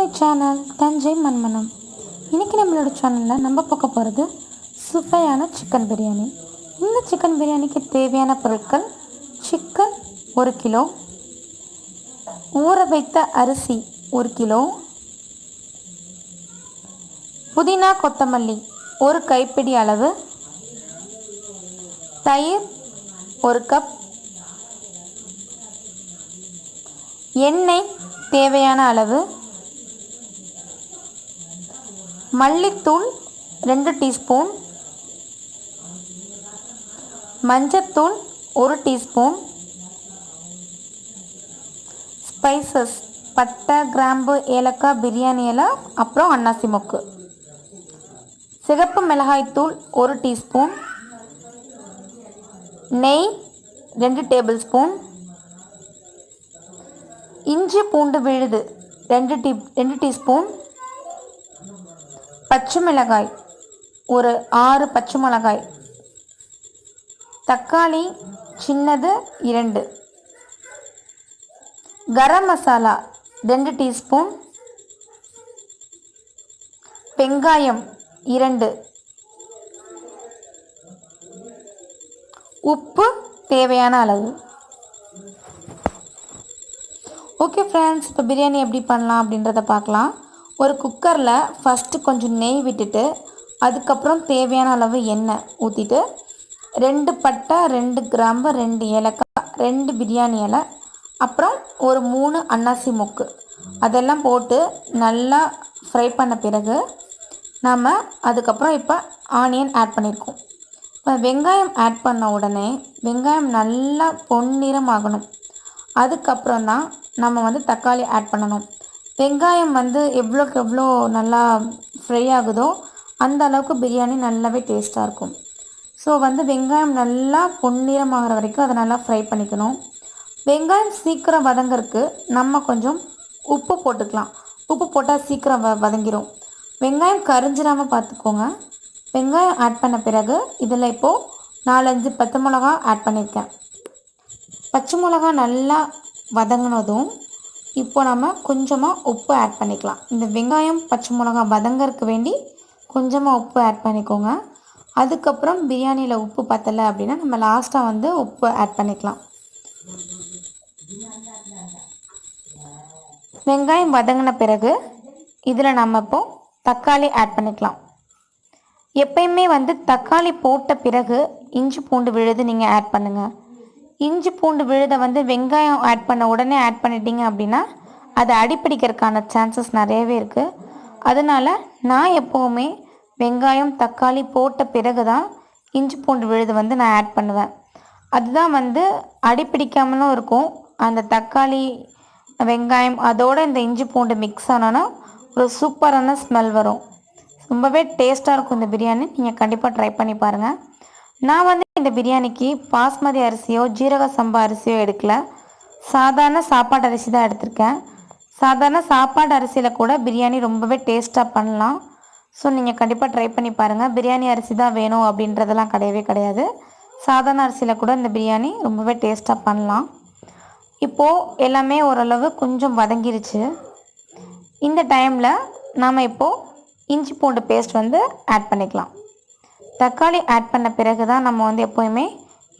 My channel Thanjai மண்மனம் இன்றைக்கி நம்மளோட சேனலில் நம்ம பார்க்க போகிறது சுவையான சிக்கன் பிரியாணி இந்த சிக்கன் பிரியாணிக்கு தேவையான பொருட்கள் சிக்கன் ஒரு கிலோ ஊற வைத்த அரிசி ஒரு கிலோ புதினா கொத்தமல்லி ஒரு கைப்பிடி அளவு தயிர் ஒரு கப் எண்ணெய் தேவையான அளவு மல்லித்தூள் ரெண்டு டீஸ்பூன். மஞ்சத்தூள் ஒரு டீஸ்பூன். ஸ்பைசஸ் பட்டை கிராம்பு ஏலக்காய் பிரியாணி இலை அப்புறம் அன்னாசி மொக்கு. சிகப்பு மிளகாய்த்தூள் ஒரு டீஸ்பூன். நெய் ரெண்டு டேபிள் ஸ்பூன் இஞ்சி பூண்டு விழுது ரெண்டு டீ ரெண்டு டீஸ்பூன். பச்சை மிளகாய். ஒரு ஆறு பச்சை மிளகாய். தக்காளி சின்னது இரண்டு. கரம் மசாலா ரெண்டு டீஸ்பூன். வெங்காயம் இரண்டு. உப்பு தேவையான அளவு. ஓகே ஃப்ரெண்ட்ஸ் இப்போ பிரியாணி எப்படி பண்ணலாம் அப்படின்றத பார்க்கலாம். ஒரு குக்கரில் ஃபஸ்ட்டு கொஞ்சம் நெய் விட்டுட்டு அதுக்கப்புறம் தேவையான அளவு எண்ணெய் ஊற்றிட்டு ரெண்டு பட்டை ரெண்டு கிராம்பு ரெண்டு ஏலக்காய் ரெண்டு பிரியாணி இலை அப்புறம் ஒரு மூணு அன்னாசி மொக்கு. அதெல்லாம் போட்டு நல்லா ஃப்ரை பண்ண பிறகு நாம் அதுக்கப்புறம் இப்போ ஆனியன் ஆட் பண்ணியிருக்கோம் இப்போ வெங்காயம் ஆட் பண்ண உடனே வெங்காயம் நல்லா பொன்னிறம் ஆகணும் அதுக்கப்புறம் தான் நம்ம வந்து தக்காளி ஆட் பண்ணணும். வெங்காயம் வந்து எவ்வளோக்கு எவ்வளோ நல்லா ஃப்ரை ஆகுதோ அந்த அளவுக்கு பிரியாணி நல்லாவே டேஸ்ட்டாக இருக்கும். ஸோ வந்து வெங்காயம் நல்லா பொன்னிறமாகிற வரைக்கும் அதை நல்லா ஃப்ரை பண்ணிக்கணும். வெங்காயம் சீக்கிரம் வதங்கிறதுக்கு நம்ம கொஞ்சம் உப்பு போட்டுக்கலாம். உப்பு போட்டால் சீக்கிரம் வ வதங்கிடும் வெங்காயம் கரிஞ்சிடாமல் பார்த்துக்கோங்க வெங்காயம் ஆட் பண்ண பிறகு இதில் இப்போது நாலஞ்சு பத்து மிளகா ஆட் பண்ணியிருக்கேன் பச்சை மிளகா நல்லா வதங்கினதும் இப்போ நம்ம கொஞ்சமாக உப்பு ஆட் பண்ணிக்கலாம். இந்த வெங்காயம் பச்சை மிளகா வதங்கறதுக்கு வேண்டி கொஞ்சமாக உப்பு ஆட் பண்ணிக்கோங்க. அதுக்கப்புறம் பிரியாணியில் உப்பு பத்தலை அப்படின்னா நம்ம லாஸ்ட்டாக வந்து உப்பு ஆட் பண்ணிக்கலாம். வெங்காயம் வதங்கின பிறகு இதில் நம்ம இப்போ தக்காளி ஆட் பண்ணிக்கலாம். எப்பயுமே வந்து தக்காளி போட்ட பிறகு இஞ்சி பூண்டு விழுது நீங்கள் ஆட் பண்ணுங்கள் இஞ்சி பூண்டு விழுதை வந்து வெங்காயம் ஆட் பண்ண உடனே ஆட் பண்ணிட்டீங்க அப்படின்னா அது அடிப்பிடிக்கிறதுக்கான சான்சஸ் நிறையவே இருக்குது அதனால் நான் எப்போவுமே வெங்காயம் தக்காளி போட்ட பிறகு தான் இஞ்சி பூண்டு விழுது வந்து நான் ஆட் பண்ணுவேன். அதுதான் வந்து அடிப்பிடிக்காமலும் இருக்கும். அந்த தக்காளி வெங்காயம் அதோடு இந்த இஞ்சி பூண்டு மிக்ஸ் ஆனோன்னா ஒரு சூப்பரான ஸ்மெல் வரும். ரொம்பவே டேஸ்ட்டாக இருக்கும் இந்த பிரியாணி. நீங்கள் கண்டிப்பாக ட்ரை பண்ணி பாருங்கள் நான் வந்து இந்த பிரியாணிக்கு பாஸ்மதி அரிசியோ ஜீரக சம்பா அரிசியோ எடுக்கல. சாதாரண சாப்பாடு அரிசி தான் எடுத்திருக்கேன். சாதாரண சாப்பாடு அரிசியில் கூட பிரியாணி ரொம்பவே டேஸ்ட்டாக பண்ணலாம். ஸோ நீங்கள் கண்டிப்பாக ட்ரை பண்ணி பாருங்கள் பிரியாணி அரிசி தான் வேணும் அப்படின்றதெல்லாம் கிடையவே கிடையாது. சாதாரண அரிசியில் கூட இந்த பிரியாணி ரொம்பவே டேஸ்ட்டாக பண்ணலாம். இப்போது எல்லாமே ஓரளவு கொஞ்சம் வதங்கிருச்சு. இந்த டைமில் நாம் இப்போது இஞ்சி பூண்டு பேஸ்ட் வந்து ஆட் பண்ணிக்கலாம். தக்காளி ஆட் பண்ண பிறகு தான் நம்ம வந்து எப்போயுமே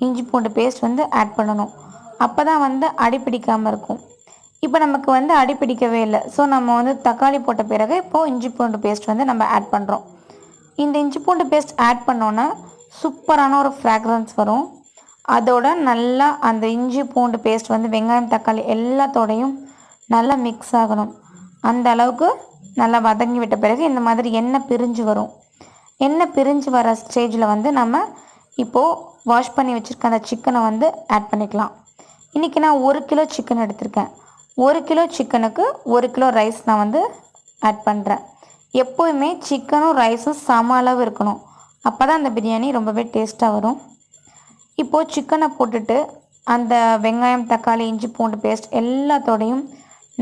இஞ்சி பூண்டு பேஸ்ட் வந்து ஆட் பண்ணணும். அப்போ தான் வந்து அடிப்பிடிக்காமல் இருக்கும். இப்போ நமக்கு வந்து அடிப்பிடிக்கவே இல்லை. ஸோ நம்ம வந்து தக்காளி போட்ட பிறகு இப்போது இஞ்சி பூண்டு பேஸ்ட் வந்து நம்ம ஆட் பண்ணுறோம் இந்த இஞ்சி பூண்டு பேஸ்ட் ஆட் பண்ணோன்னே சூப்பரான ஒரு ஃப்ராக்ரன்ஸ் வரும். அதோட நல்லா அந்த இஞ்சி பூண்டு பேஸ்ட் வந்து வெங்காயம் தக்காளி எல்லாத்தோடையும் நல்லா மிக்ஸ் ஆகணும். அந்த அளவுக்கு நல்லா வதங்கி விட்ட பிறகு இந்த மாதிரி எண்ணெய் பிரிஞ்சு வரும். எண்ணெய் பிரிஞ்சு வர ஸ்டேஜில் வந்து நம்ம இப்போது வாஷ் பண்ணி வச்சுருக்க அந்த சிக்கனை வந்து ஆட் பண்ணிக்கலாம். இன்றைக்கி நான் ஒரு கிலோ சிக்கன் எடுத்திருக்கேன். ஒரு கிலோ சிக்கனுக்கு ஒரு கிலோ ரைஸ் நான் வந்து ஆட் பண்ணுறேன் எப்போதுமே சிக்கனும் ரைஸும் சம அளவு இருக்கணும். அப்போ தான் அந்த பிரியாணி ரொம்பவே டேஸ்ட்டாக வரும். இப்போது சிக்கனை போட்டுட்டு அந்த வெங்காயம் தக்காளி இஞ்சி பூண்டு பேஸ்ட் எல்லாத்தோடையும்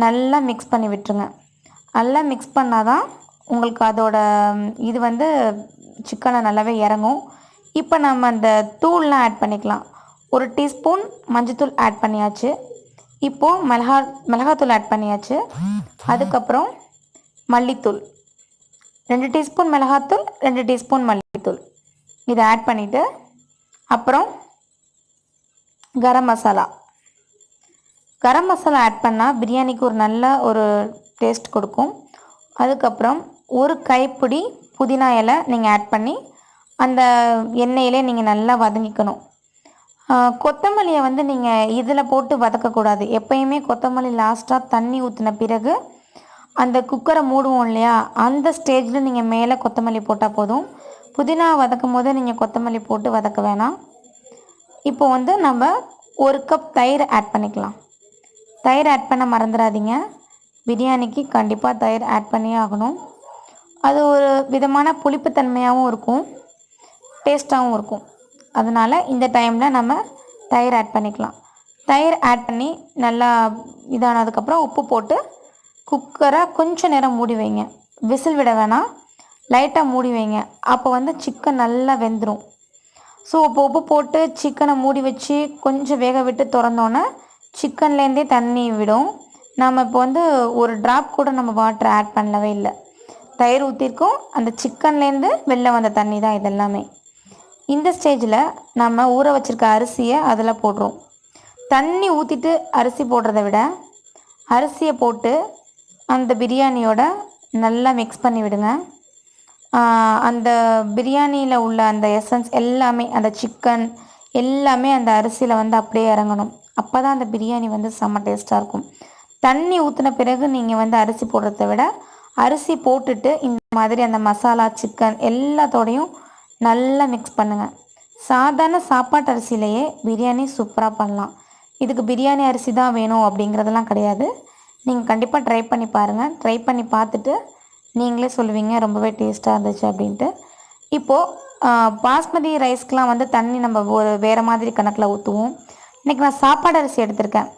நல்லா மிக்ஸ் பண்ணி விட்டுருங்க. நல்லா மிக்ஸ் பண்ணால் தான் உங்களுக்கு அதோட இது வந்து சிக்கனை நல்லாவே இறங்கும். இப்போ நம்ம அந்த தூள்லாம் ஆட் பண்ணிக்கலாம். ஒரு டீஸ்பூன் மஞ்சத்தூள் ஆட் பண்ணியாச்சு. இப்போது மிளகா மிளகாத்தூள் ஆட் பண்ணியாச்சு. அதுக்கப்புறம் மல்லித்தூள். ரெண்டு டீஸ்பூன் மிளகாத்தூள் ரெண்டு டீஸ்பூன் மல்லித்தூள். இதை ஆட் பண்ணிவிட்டு அப்புறம் கரம் மசாலா. கரம் மசாலா ஆட் பண்ணால் பிரியாணிக்கு ஒரு நல்ல ஒரு டேஸ்ட் கொடுக்கும். அதுக்கப்புறம் ஒரு கைப்பிடி புதினா இலை நீங்கள் ஆட் பண்ணி அந்த எண்ணெயிலே நீங்கள் நல்லா வதங்கிக்கணும். கொத்தமல்லியை வந்து நீங்கள் இதில் போட்டு வதக்கக்கூடாது. எப்பயுமே கொத்தமல்லி லாஸ்ட்டாக தண்ணி ஊற்றின பிறகு அந்த குக்கரை மூடுவோம் இல்லையா? அந்த ஸ்டேஜில் நீங்கள் மேலே கொத்தமல்லி போட்டால் போதும். புதினா வதக்கும் போது நீங்கள் கொத்தமல்லி போட்டு வதக்க வேணாம். இப்போ வந்து நம்ம ஒரு கப் தயிர் ஆட் பண்ணிக்கலாம். தயிர் ஆட் பண்ண மறந்துடாதீங்க. பிரியாணிக்கு கண்டிப்பாக தயிர் ஆட் பண்ணியே ஆகணும். அது ஒரு விதமான புளிப்புத்தன்மையாகவும் இருக்கும் டேஸ்ட்டாகவும் இருக்கும். அதனால் இந்த டைமில் நம்ம தயிர் ஆட் பண்ணிக்கலாம். தயிர் ஆட் பண்ணி நல்லா இதானதுக்கப்புறம் உப்பு போட்டு குக்கரை கொஞ்ச நேரம் மூடி வைங்க. விசில் விட வேணாம். லைட்டாக மூடி வைங்க. அப்போ வந்து சிக்கன் நல்லா வெந்துடும் ஸோ இப்போ உப்பு போட்டு சிக்கனை மூடி வச்சு கொஞ்சம் வேக விட்டு திறந்தோன்னே சிக்கன்லேருந்தே தண்ணி விடும். நம்ம இப்போ வந்து ஒரு ட்ராப் கூட நம்ம வாட்டர் ஆட் பண்ணவே இல்லை. தயிர் ஊற்றிருக்கோம் அந்த சிக்கன்லேருந்து வெளில வந்த தண்ணி தான் இதெல்லாமே. இந்த ஸ்டேஜில் நம்ம ஊற வச்சுருக்க அரிசியை அதில் போடுறோம். தண்ணி ஊற்றிட்டு அரிசி போடுறத விட அரிசியை போட்டு அந்த பிரியாணியோட நல்லா மிக்ஸ் பண்ணி விடுங்க. அந்த பிரியாணியில் உள்ள அந்த எசன்ஸ் எல்லாமே அந்த சிக்கன் எல்லாமே அந்த அரிசியில் வந்து அப்படியே இறங்கணும். அப்போ தான் அந்த பிரியாணி வந்து செம்ம டேஸ்ட்டாக இருக்கும். தண்ணி ஊற்றின பிறகு நீங்கள் வந்து அரிசி போடுறத விட அரிசி போட்டுட்டு இந்த மாதிரி அந்த மசாலா சிக்கன் எல்லாத்தோடையும் நல்லா மிக்ஸ் பண்ணுங்கள் சாதாரண சாப்பாட்டு அரிசியிலையே பிரியாணி சூப்பராக பண்ணலாம். இதுக்கு பிரியாணி அரிசி தான் வேணும் அப்படிங்கிறதெல்லாம் கிடையாது. நீங்கள் கண்டிப்பாக ட்ரை பண்ணி பாருங்கள் ட்ரை பண்ணி பார்த்துட்டு நீங்களே சொல்லுவீங்க ரொம்பவே டேஸ்ட்டாக இருந்துச்சு அப்படின்ட்டு. இப்போது பாஸ்மதி ரைஸ்க்கெலாம் வந்து தண்ணி நம்ம ஒரு வேறு மாதிரி கணக்கில் ஊற்றுவோம் இன்றைக்கி நான் சாப்பாடு அரிசி எடுத்திருக்கேன்.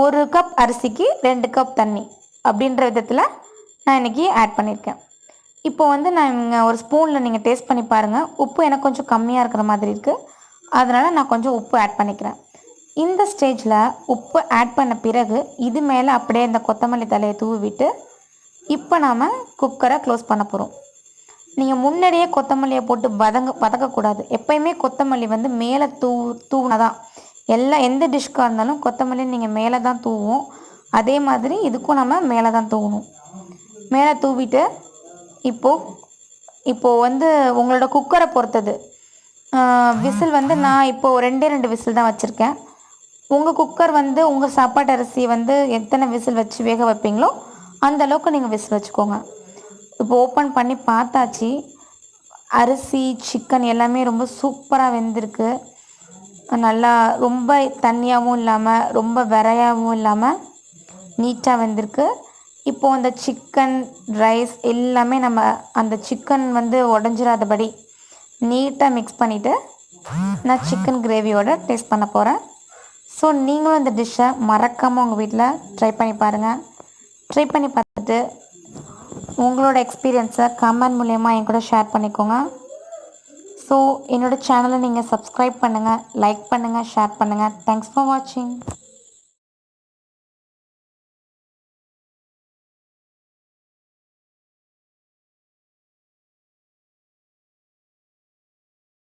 ஒரு கப் அரிசிக்கு ரெண்டு கப் தண்ணி அப்படின்ற விதத்தில் நான் இன்றைக்கி ஆட் பண்ணியிருக்கேன் இப்போ வந்து நான் இங்கே ஒரு ஸ்பூனில் நீங்கள் டேஸ்ட் பண்ணி பாருங்கள் உப்பு எனக்கு கொஞ்சம் கம்மியாக இருக்கிற மாதிரி இருக்குது அதனால் நான் கொஞ்சம் உப்பு ஆட் பண்ணிக்கிறேன். இந்த ஸ்டேஜில் உப்பு ஆட் பண்ண பிறகு இது மேலே அப்படியே இந்த கொத்தமல்லி தலையை தூவிட்டு இப்போ நாம் குக்கரை க்ளோஸ் பண்ண போகிறோம் நீங்கள் முன்னாடியே கொத்தமல்லியை போட்டு வதங்க வதக்கக்கூடாது. எப்பயுமே கொத்தமல்லி வந்து மேலே தூ தூவினா தான் எல்லா எந்த டிஷ்க்காக இருந்தாலும் கொத்தமல்லி நீங்கள் மேலே தான் தூவும் அதே மாதிரி இதுக்கும் நம்ம மேலே தான் தூவணும். மேலே தூவிட்டு இப்போது இப்போது வந்து உங்களோட குக்கரை பொறுத்தது. விசில் வந்து நான் இப்போது ரெண்டே ரெண்டு விசில் தான் வச்சுருக்கேன். உங்கள் குக்கர் வந்து உங்கள் சாப்பாட்டு அரிசி வந்து எத்தனை விசில் வச்சு வேக வைப்பீங்களோ அந்த அளவுக்கு நீங்கள் விசில் வச்சுக்கோங்க. இப்போ ஓப்பன் பண்ணி பார்த்தாச்சு. அரிசி சிக்கன் எல்லாமே ரொம்ப சூப்பராக வெந்திருக்கு. நல்லா ரொம்ப தண்ணியாகவும் இல்லாமல் ரொம்ப விரையாகவும் இல்லாமல் நீட்டாக வெந்திருக்கு. இப்போது அந்த சிக்கன் ரைஸ் எல்லாமே நம்ம அந்த சிக்கன் வந்து உடஞ்சிராதபடி நீட்டாக மிக்ஸ் பண்ணிவிட்டு நான் சிக்கன் கிரேவியோட டேஸ்ட் பண்ண போகிறேன் ஸோ நீங்களும் இந்த டிஷ்ஷை மறக்காமல் உங்கள் வீட்டில் ட்ரை பண்ணி பாருங்கள் ட்ரை பண்ணி பார்த்துட்டு உங்களோட எக்ஸ்பீரியன்ஸை கமெண்ட் மூலயமா என் கூட ஷேர் பண்ணிக்கோங்க. ஸோ என்னோட சேனலை நீங்கள் சப்ஸ்கிரைப் பண்ணுங்கள் லைக் பண்ணுங்கள் ஷேர் பண்ணுங்கள் தேங்க்ஸ் ஃபார் வாட்சிங்